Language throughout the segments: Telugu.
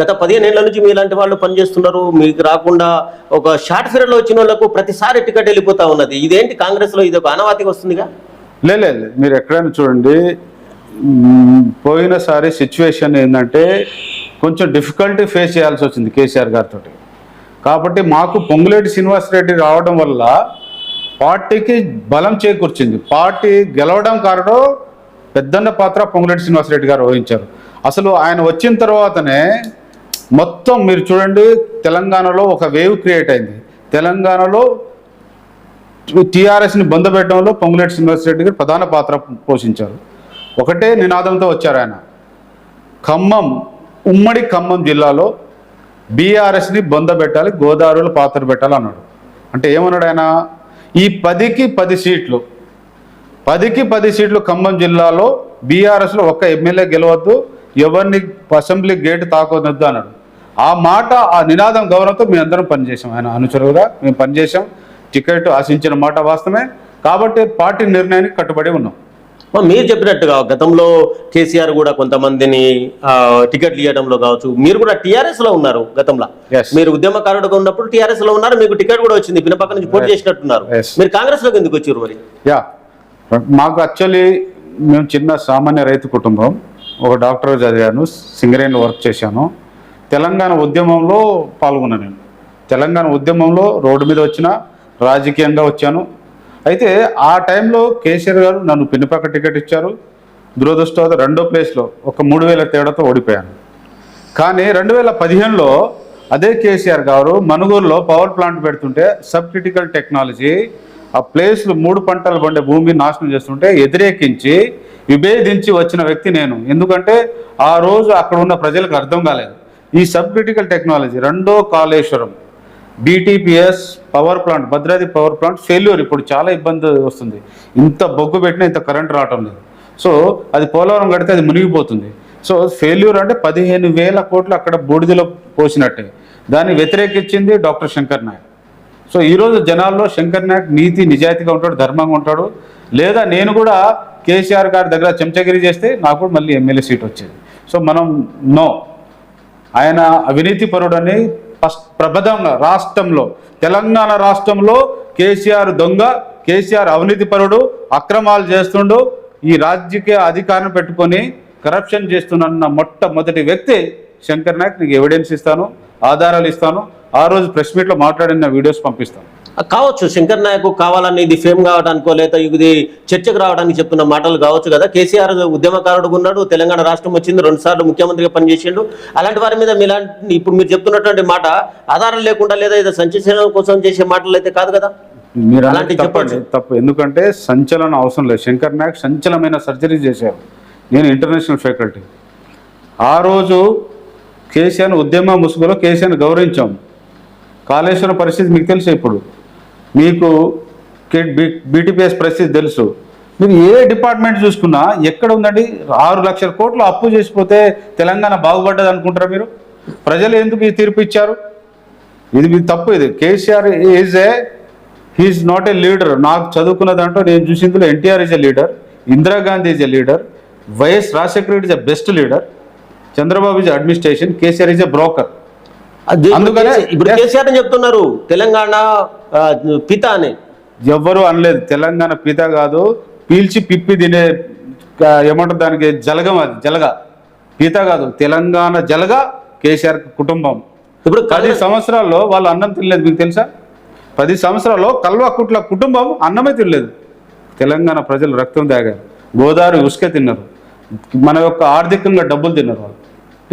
గత పదిహేను ఏళ్ళ నుంచి మీలాంటి వాళ్ళు పనిచేస్తున్నారు. మీకు రాకుండా ఒక షార్ట్ పీరియడ్ వచ్చిన వాళ్ళకు ప్రతిసారి టికెట్ వెళ్ళిపోతా ఉన్నది. ఇదేంటి కాంగ్రెస్లో ఇది ఒక అనవాతికి వస్తుందిగా? లేదు మీరు ఎక్కడైనా చూడండి. పోయినసారి సిచ్యువేషన్ ఏంటంటే కొంచెం డిఫికల్టీ ఫేస్ చేయాల్సి వచ్చింది కేసీఆర్ గారితో కాబట్టి మాకు పొంగులేటి శ్రీనివాసరెడ్డి రావడం వల్ల పార్టీకి బలం చేకూర్చింది. పార్టీ గెలవడం కారణం పెద్దన్న పాత్ర పొంగులేటి శ్రీనివాసరెడ్డి గారు వహించారు. అసలు ఆయన వచ్చిన తర్వాతనే మొత్తం మీరు చూడండి తెలంగాణలో ఒక వేవ్ క్రియేట్ అయింది. తెలంగాణలో టీఆర్ఎస్ని బంధపెట్టడంలో పొంగులేటి శ్రీనివాసరెడ్డి గారు ప్రధాన పాత్ర పోషించారు. ఒకటే నినాదంతో వచ్చారు ఆయన. ఖమ్మం ఉమ్మడి ఖమ్మం జిల్లాలో బీఆర్ఎస్ని బొందబెట్టాలి గోదావరిలో పాత్ర పెట్టాలి అన్నాడు. అంటే ఏమన్నాడు ఆయన? ఈ పదికి పది సీట్లు పదికి పది సీట్లు ఖమ్మం జిల్లాలో బీఆర్ఎస్లో ఒక్క ఎమ్మెల్యే గెలవద్దు ఎవరిని అసెంబ్లీ గేట్ తాకొద్దు అన్నాడు. ఆ మాట ఆ నినాదం గౌరవంతో మేము అందరం పనిచేసాం ఆయన అనుచరుగా మేము పనిచేసాం టికెట్ ఆశించిన మాట వాస్తవమే. కాబట్టి పార్టీ నిర్ణయానికి కట్టుబడి ఉన్నాం. మరి చెప్పినట్టుగా గతంలో కేసీఆర్ కూడా కొంతమందిని టికెట్లు ఇవ్వడంలో కావచ్చు మీరు కూడా టీఆర్ఎస్లో ఉన్నారు గతంలో. మీరు ఉద్యమకారుడుగా ఉన్నప్పుడు టీఆర్ఎస్లో ఉన్నారు మీకు టికెట్ కూడా వచ్చింది పినపక్క నుంచి పోటీ చేసినట్టున్నారు. మీరు కాంగ్రెస్లోకి ఎందుకు వచ్చారు మరి? యా. మాకు యాక్చువల్లీ మేము చిన్న సామాన్య రైతు కుటుంబం. ఒక డాక్టర్ చదివాను సింగరేణిలో వర్క్ చేశాను. తెలంగాణ ఉద్యమంలో పాల్గొన్నాను నేను. తెలంగాణ ఉద్యమంలో రోడ్డు మీద వచ్చిన రాజకీయంగా వచ్చాను. అయితే ఆ టైంలో కేసీఆర్ గారు నన్ను పిన్నపక్క టికెట్ ఇచ్చారు. దురదృష్టవత రెండో ప్లేస్లో ఒక మూడు వేల తేడాతో ఓడిపోయాను. కానీ రెండు వేల పదిహేనులో అదే కేసీఆర్ గారు మనుగూరులో పవర్ ప్లాంట్ పెడుతుంటే సబ్ క్రిటికల్ టెక్నాలజీ ఆ ప్లేస్లు మూడు పంటలు పండే భూమి నాశనం చేస్తుంటే వ్యతిరేకించి విభేదించి వచ్చిన వ్యక్తి నేను. ఎందుకంటే ఆ రోజు అక్కడ ఉన్న ప్రజలకు అర్థం కాలేదు. ఈ సబ్ క్రిటికల్ టెక్నాలజీ రెండో Kaleshwaram BTPS power plant Bhadradri power plant failure. ఇప్పుడు చాలా ఇబ్బంది వస్తుంది. ఇంత బొగ్గు పెట్టినా ఇంత కరెంట్ రావటం లేదు. సో అది పోలవరం కడితే అది మునిగిపోతుంది. సో ఫెయిల్యూర్ అంటే పదిహేను వేల కోట్లు అక్కడ బూడిదలో పోసినట్టే. దాన్ని వ్యతిరేకించింది డాక్టర్ శంకర్ నాయక్. సో ఈరోజు జనాల్లో శంకర్ నాయక్ నీతి నిజాయితీగా ఉంటాడు ధర్మంగా ఉంటాడు. లేదా నేను కూడా కేసీఆర్ గారి దగ్గర చెంచగిరి చేస్తే నాకు కూడా మళ్ళీ ఎమ్మెల్యే సీట్ వచ్చేది. సో మనం నో. ఆయన అవినీతి పరుడని ఫస్ట్ రాష్ట్రంలో తెలంగాణ రాష్ట్రంలో కేసీఆర్ దొంగ కేసీఆర్ అవినీతి పరుడు అక్రమాలు చేస్తుండు ఈ రాజకీయ అధికారం పెట్టుకొని కరప్షన్ చేస్తున్న మొట్టమొదటి వ్యక్తి శంకర్ నాయక్. నీకు ఎవిడెన్స్ ఇస్తాను ఆధారాలు ఇస్తాను. ఆ రోజు ప్రెస్ మీట్లో మాట్లాడిన వీడియోస్ పంపిస్తాను. కావచ్చు శంకర్ నాయక్ కావాలని ఇది ఫేమ్ కావడానికో లేదా ఇది చర్చకు రావడానికి చెప్తున్న మాటలు కావచ్చు కదా. కేసీఆర్ ఉద్యమకారుడుగా ఉన్నాడు తెలంగాణ రాష్ట్రం వచ్చింది రెండు సార్లు ముఖ్యమంత్రిగా పనిచేసిండు. అలాంటి వారి మీద మీలాంటి ఇప్పుడు మీరు చెప్తున్నటువంటి మాట ఆధారం లేకుండా లేదా ఇది సంచలనం కోసం చేసే మాటలు అయితే కాదు కదా? మీరు తప్పండి చెప్పొచ్చు. తప్పు. ఎందుకంటే సంచలనం అవసరం లేదు. శంకర్ నాయక్ సంచలనమైన సర్జరీ చేశారు. నేను ఇంటర్నేషనల్ ఫ్యాకల్టీ. ఆ రోజు కేసీఆర్ ఉద్యమ ముసుగులో కేసీఆర్ని గౌరవించాం. కాళేశ్వరం పరిస్థితి మీకు తెలుసు ఇప్పుడు? మీకు బీటీపీఎస్ పరిస్థితి తెలుసు. మీరు ఏ డిపార్ట్మెంట్ చూసుకున్నా ఎక్కడ ఉందండి? ఆరు లక్షల కోట్లు అప్పు చేసిపోతే తెలంగాణ బాగుపడ్డది అనుకుంటారా మీరు? ప్రజలు ఎందుకు ఈ తీర్పు ఇచ్చారు? ఇది మీ తప్పు ఇది. KCR is a he's not a leader నాకు చదువుకున్న దాంట్లో నేను చూసిందులో NTR is a leader Indira Gandhi is a leader YS Rajasekhara Reddy is a best leader Chandrababu is administration KCR is a broker అది అందుకనే- ఇప్పుడు కేసీఆర్ చెప్తున్నారు తెలంగాణ పిత అని ఎవ్వరు అనలేదు. తెలంగాణ పిత కాదు పీల్చి పిప్పి తినే ఏమంటారు దానికి? జలగం అది జలగ. పిత కాదు తెలంగాణ జలగ కేసీఆర్ కుటుంబం. ఇప్పుడు పది సంవత్సరాల్లో వాళ్ళు అన్నం తినలేదు మీకు తెలుసా? పది సంవత్సరాల్లో కల్వకుట్ల కుటుంబం అన్నమే తినలేదు. తెలంగాణ ప్రజలు రక్తం తాగారు. గోదావరి ఉసుక తిన్నారు. మన యొక్క ఆర్థికంగా డబ్బులు తిన్నారు వాళ్ళు.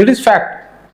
It is fact